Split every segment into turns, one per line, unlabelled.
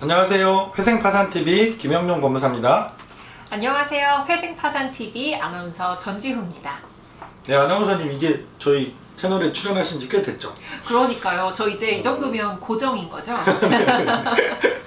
안녕하세요. 회생파산TV 김영룡 법무사입니다.
안녕하세요. 회생파산TV 아나운서 전지훈입니다.
네, 아나운서님 이게 저희 채널에 출연하신 지 꽤 됐죠?
그러니까요. 저 이제 이 정도면 고정인 거죠?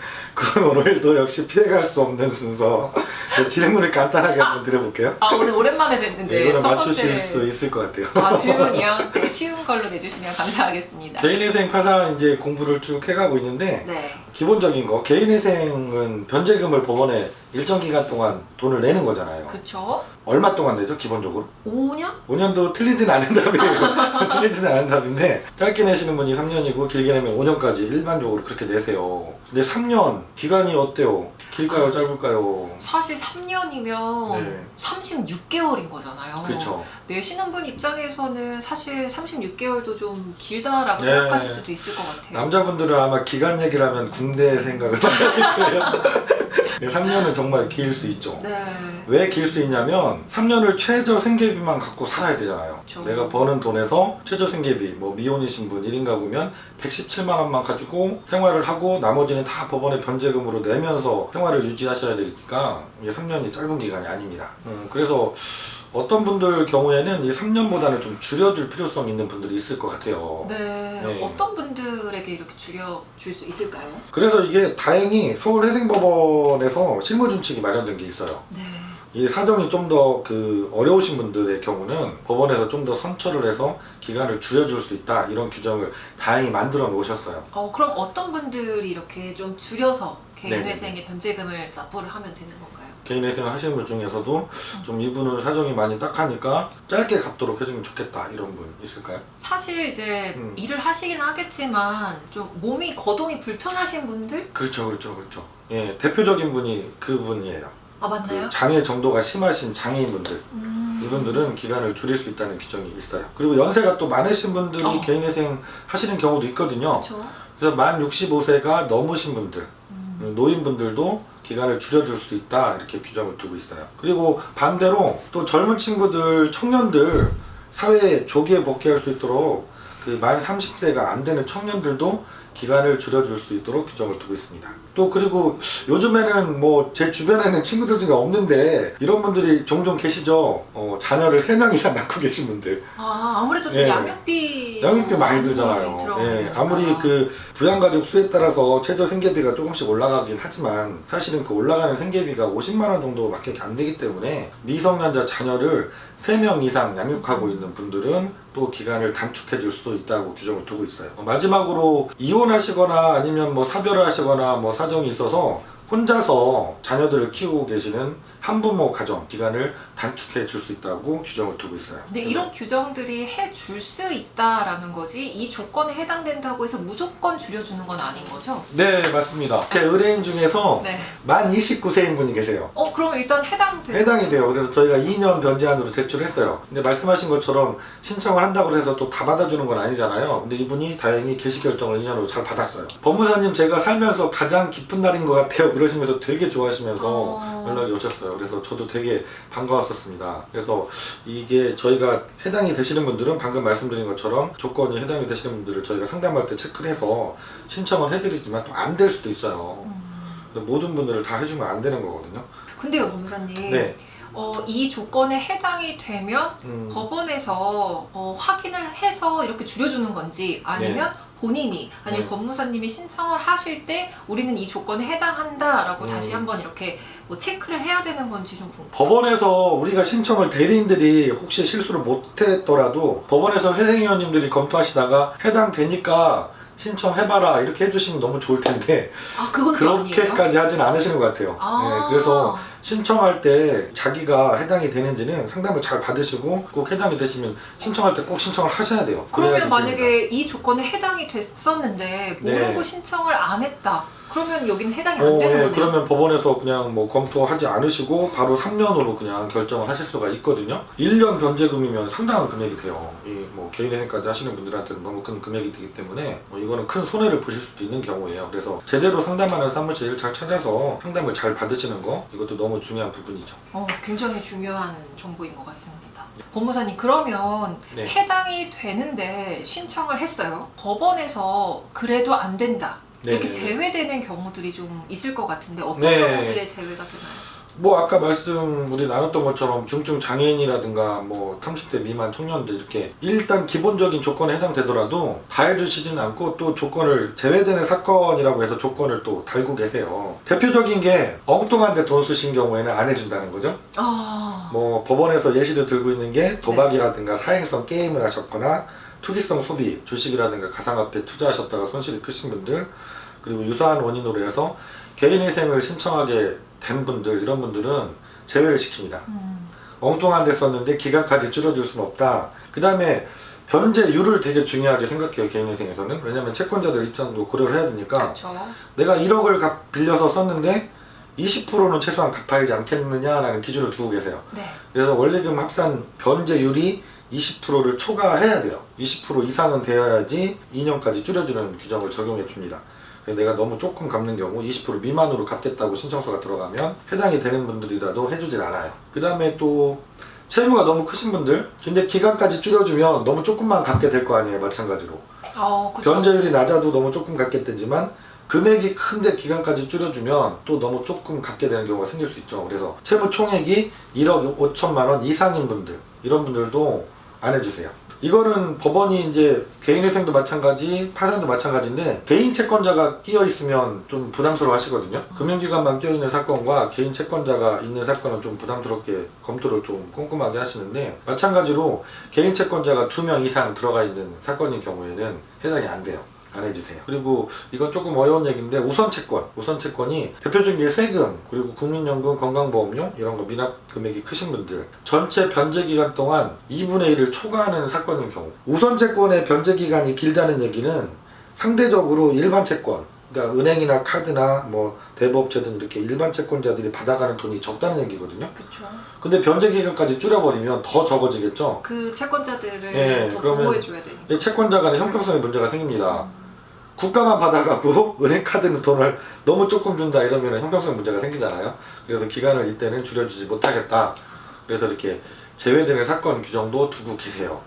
그럼 오늘도 역시 피해갈 수 없는 순서 네, 질문을 간단하게 한번 드려볼게요.
아, 오늘 오랜만에 뵀는데
네, 이거는
첫
맞추실
번째
수 있을 것 같아요.
아, 질문이요? 네, 쉬운 걸로 내주시면 감사하겠습니다.
개인회생 파산 이제 공부를 쭉 해가고 있는데
네.
기본적인 거 개인회생은 변제금을 법원에 일정 기간 동안 돈을 내는 거잖아요.
그쵸?
얼마 동안 내죠 기본적으로?
5년?
5년도 틀리진 않은 답이에요. 틀리진 않은 답인데 짧게 내시는 분이 3년이고 길게 내면 5년까지 일반적으로 그렇게 내세요. 근데 3년 기간이 어때요? 길까요? 짧을까요?
사실 3년이면
네.
36개월인 거잖아요.
그렇죠.
내시는 분 입장에서는 사실 36개월도 좀 길다라고
네.
생각하실 수도 있을 것 같아요.
남자분들은 아마 기간 얘기라면 군대 생각을 하실 거예요. 3년은 정말 길 수 있죠.
네.
왜 길 수 있냐면 3년을 최저 생계비만 갖고 살아야 되잖아요.
그쵸.
내가 버는 돈에서 최저 생계비 뭐 미혼이신 분 1인 가구면 117만 원만 가지고 생활을 하고 나머지는 다 법원에 변제금으로 내면서 생활을 유지하셔야 되니까 이게 3년이 짧은 기간이 아닙니다. 음, 그래서 어떤 분들 경우에는 이 3년보다는 좀 줄여줄 필요성 있는 분들이 있을 것 같아요.
네.
네.
어떤 분들에게 이렇게 줄여 줄 수 있을까요?
그래서 이게 다행히 서울회생법원에서 실무준칙이 마련된 게 있어요.
네.
이 사정이 좀 더 그 어려우신 분들의 경우는 법원에서 좀 더 선처를 해서 기간을 줄여줄 수 있다 이런 규정을 다행히 만들어 놓으셨어요.
어, 그럼 어떤 분들이 이렇게 좀 줄여서. 개인회생의 변제금을 납부를 하면 되는 건가요?
개인회생을 하시는 분 중에서도 좀 이분은 사정이 많이 딱하니까 짧게 갚도록 해주면 좋겠다 이런 분 있을까요?
사실 이제
음.
일을 하시긴 하겠지만 좀 몸이 거동이 불편하신 분들?
그렇죠, 그렇죠, 그렇죠. 예, 대표적인 분이 그분이에요.
아 맞나요?
그 장애 정도가 심하신 장애인분들
음.
이분들은 기간을 줄일 수 있다는 규정이 있어요. 그리고 연세가 또 많으신 분들이
어.
개인회생 하시는 경우도 있거든요.
그렇죠.
그래서 만 65세가 넘으신 분들
음.
노인분들도 기간을 줄여줄 수 있다 이렇게 규정을 두고 있어요. 그리고 반대로 또 젊은 친구들, 청년들 사회에 조기에 복귀할 수 있도록 그 만 30세가 안 되는 청년들도 기간을 줄여줄 수 있도록 규정을 두고 있습니다. 또 그리고 요즘에는 뭐 제 주변에는 친구들 중에 없는데 이런 분들이 종종 계시죠. 어, 자녀를 3명 이상 낳고 계신 분들.
아 아무래도 좀
예.
양육비
양육비 많이 들잖아요. 예, 아무리 그 부양가족 수에 따라서 최저 생계비가 조금씩 올라가긴 하지만 사실은 그 올라가는 생계비가 50만 원 정도밖에 안 되기 때문에 미성년자 자녀를 3명 이상 양육하고 있는 분들은 또 기간을 단축해 줄 수도 있다고 규정을 두고 있어요. 어, 마지막으로 이혼하시거나 아니면 뭐 사별을 하시거나 뭐 사정이 있어서 혼자서 자녀들을 키우고 계시는 한부모 가정 기간을 단축해 줄 수 있다고 규정을 두고 있어요.
근데 이런 규정들이 해줄 수 있다라는 거지 이 조건에 해당된다고 해서 무조건 줄여주는 건 아닌 거죠?
네, 맞습니다. 제 의뢰인 중에서
네.
만 29세인 분이 계세요.
어 그럼 일단 해당돼요.
해당이 돼요. 그래서 저희가 2년 변제안으로 제출했어요. 근데 말씀하신 것처럼 신청을 한다고 해서 또 다 받아주는 건 아니잖아요. 근데 이분이 다행히 개시 결정을 2년으로 잘 받았어요. 법무사님 제가 살면서 가장 기쁜 날인 것 같아요. 그러시면서 되게 좋아하시면서
어.
연락이 오셨어요. 그래서 저도 되게 반가웠었습니다. 그래서 이게 저희가 해당이 되시는 분들은 방금 말씀드린 것처럼 조건이 해당이 되시는 분들을 저희가 상담할 때 체크를 해서 신청을 해드리지만 또 안 될 수도 있어요. 모든 분들을 다 해주면 안 되는 거거든요.
근데요, 법무사님.
네.
어, 이 조건에 해당이 되면
음,
법원에서 어, 확인을 해서 이렇게 줄여주는 건지 아니면 본인이 아니 면
네.
법무사님이 신청을 하실 때 우리는 이 조건에 해당한다라고
음.
다시 한번 이렇게 뭐 체크를 해야 되는 건지 좀 궁금.
법원에서 우리가 신청을 대리인들이 혹시 실수를 못했더라도 법원에서 회생위원님들이 검토하시다가 해당되니까 신청해봐라 이렇게 해주시면 너무 좋을 텐데
아 그건 또 아니에요?
그렇게까지 하진 않으시는 것 같아요.
아.
네, 그래서 신청할 때 자기가 해당이 되는지는 상담을 잘 받으시고 꼭 해당이 되시면 신청할 때 꼭 신청을 하셔야 돼요. 그래야지
그러면 만약에 이 조건에 해당이 됐었는데
네.
모르고 신청을 안 했다. 그러면 여기는 해당이 안
어,
되는
예,
거네요.
그러면 법원에서 그냥 뭐 검토하지 않으시고 바로 3년으로 그냥 결정을 하실 수가 있거든요. 1년 변제금이면 상당한 금액이 돼요. 이 뭐 개인 회생까지 하시는 분들한테는 너무 큰 금액이 되기 때문에 뭐 이거는 큰 손해를 보실 수도 있는 경우예요. 그래서 제대로 상담하는 사무실 잘 찾아서 상담을 잘 받으시는 거 이것도 너무 중요한 부분이죠.
어, 굉장히 중요한 정보인 것 같습니다. 법무사님 그러면
네.
해당이 되는데 신청을 했어요. 법원에서 그래도 안 된다. 이렇게
네.
제외되는 경우들이 좀 있을 것 같은데 어떤
네.
경우들의 제외가 되나요?
뭐 아까 말씀 우리 나눴던 것처럼 중증 장애인이라든가 뭐 30대 미만 청년들 이렇게 일단 기본적인 조건에 해당되더라도 다 해주시지는 않고 또 조건을 제외되는 사건이라고 해서 조건을 또 달고 계세요. 대표적인 게 엉뚱한데 돈 쓰신 경우에는 안 해준다는 거죠.
아,
뭐 법원에서 예시를 들고 있는 게 도박이라든가 사행성 게임을 하셨거나 투기성 소비, 주식이라든가 가상화폐 투자하셨다가 손실이 크신 분들 그리고 유사한 원인으로 해서 개인회생을 신청하게 된 분들 이런 분들은 제외를 시킵니다.
음,
엉뚱한 데 썼는데 기간까지 줄여줄 수는 없다. 그 다음에 변제율을 되게 중요하게 생각해요 개인회생에서는 왜냐하면 채권자들 입장도 고려를 해야 되니까
그렇죠.
내가 1억을 갚- 빌려서 썼는데 20%는 최소한 갚아야지 않겠느냐라는 기준을 두고 계세요.
네.
그래서 원리금 합산 변제율이 20%를 초과해야 돼요. 20% 이상은 되어야지 2년까지 줄여주는 규정을 적용해 줍니다. 내가 너무 조금 갚는 경우 20% 미만으로 갚겠다고 신청서가 들어가면 해당이 되는 분들이라도 해주질 않아요. 그 다음에 또 채무가 너무 크신 분들 근데 기간까지 줄여주면 너무 조금만 갚게 될 거 아니에요 마찬가지로
어.
변제율이 낮아도 너무 조금 갚겠되지만 금액이 큰데 기간까지 줄여주면 또 너무 조금 갚게 되는 경우가 생길 수 있죠. 그래서 채무 총액이 1억 5천만 원 이상인 분들 이런 분들도 안 해주세요. 이거는 법원이 이제 개인회생도 마찬가지, 파산도 마찬가지인데 개인 채권자가 끼어 있으면 좀 부담스러워 하시거든요. 금융기관만 끼어 있는 사건과 개인 채권자가 있는 사건은 좀 부담스럽게 검토를 좀 꼼꼼하게 하시는데 마찬가지로 개인 채권자가 두 명 이상 들어가 있는 사건인 경우에는 해당이 안 돼요. 안 해주세요. 그리고 이건 조금 어려운 얘기인데 우선 채권, 우선 채권이 대표적인 게 세금 그리고 국민연금, 건강보험료 이런 거 미납 금액이 크신 분들 전체 변제 기간 동안 2분의 1을 초과하는 사건인 경우 우선 채권의 변제 기간이 길다는 얘기는 상대적으로 일반 채권 그러니까 은행이나 카드나 뭐 대부업체 등 이렇게 일반 채권자들이 받아가는 돈이 적다는 얘기거든요.
그렇죠.
근데 변제 기간까지 줄여버리면 더 적어지겠죠.
그 채권자들을
예,
더
그러면
보호해줘야 되니까.
이 채권자 간의 형평성에 문제가 생깁니다. 국가만 받아가고 은행 카드는 돈을 너무 조금 준다 이러면 형평성 문제가 생기잖아요. 그래서 기간을 이때는 줄여주지 못하겠다. 그래서 이렇게 제외되는 사건 규정도 두고 계세요.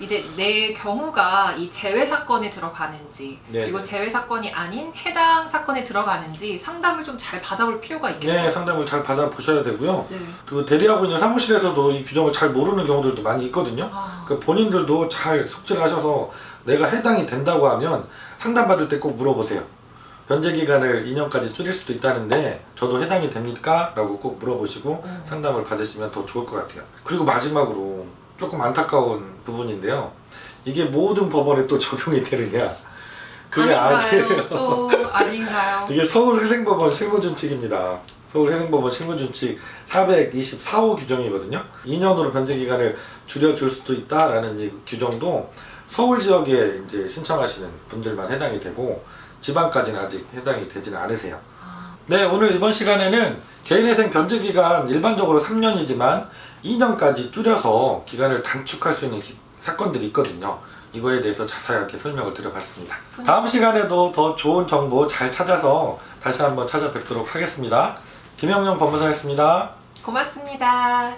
이제 내 경우가 이 제외 사건에 들어가는지
네.
그리고 제외 사건이 아닌 해당 사건에 들어가는지 상담을 좀 잘 받아볼 필요가 있겠어요.
네, 상담을 잘 받아보셔야 되고요.
네.
그 대리하고 있는 사무실에서도 이 규정을 잘 모르는 경우들도 많이 있거든요.
아,
그 본인들도 잘 숙지를 하셔서 내가 해당이 된다고 하면 상담받을 때 꼭 물어보세요. 변제 기간을 2년까지 줄일 수도 있다는데 저도 해당이 됩니까? 라고 꼭 물어보시고
음.
상담을 받으시면 더 좋을 것 같아요. 그리고 마지막으로 조금 안타까운 부분인데요. 이게 모든 법원에 또 적용이 되느냐? 그게
아닌가요?
아니에요.
또 아닌가요?
이게 서울회생법원 실무준칙입니다. 서울회생법원 실무준칙 424호 규정이거든요. 2년으로 변제 기간을 줄여줄 수도 있다라는 이 규정도 서울 지역에 이제 신청하시는 분들만 해당이 되고 지방까지는 아직 해당이 되지는 않으세요.
아,
네, 오늘 이번 시간에는 개인회생 변제 기간 일반적으로 3년이지만 2년까지 줄여서 기간을 단축할 수 있는 기- 사건들이 있거든요. 이거에 대해서 자세하게 설명을 드려봤습니다. 다음 시간에도 더 좋은 정보 잘 찾아서 다시 한번 찾아뵙도록 하겠습니다. 김영영 법무사였습니다.
고맙습니다.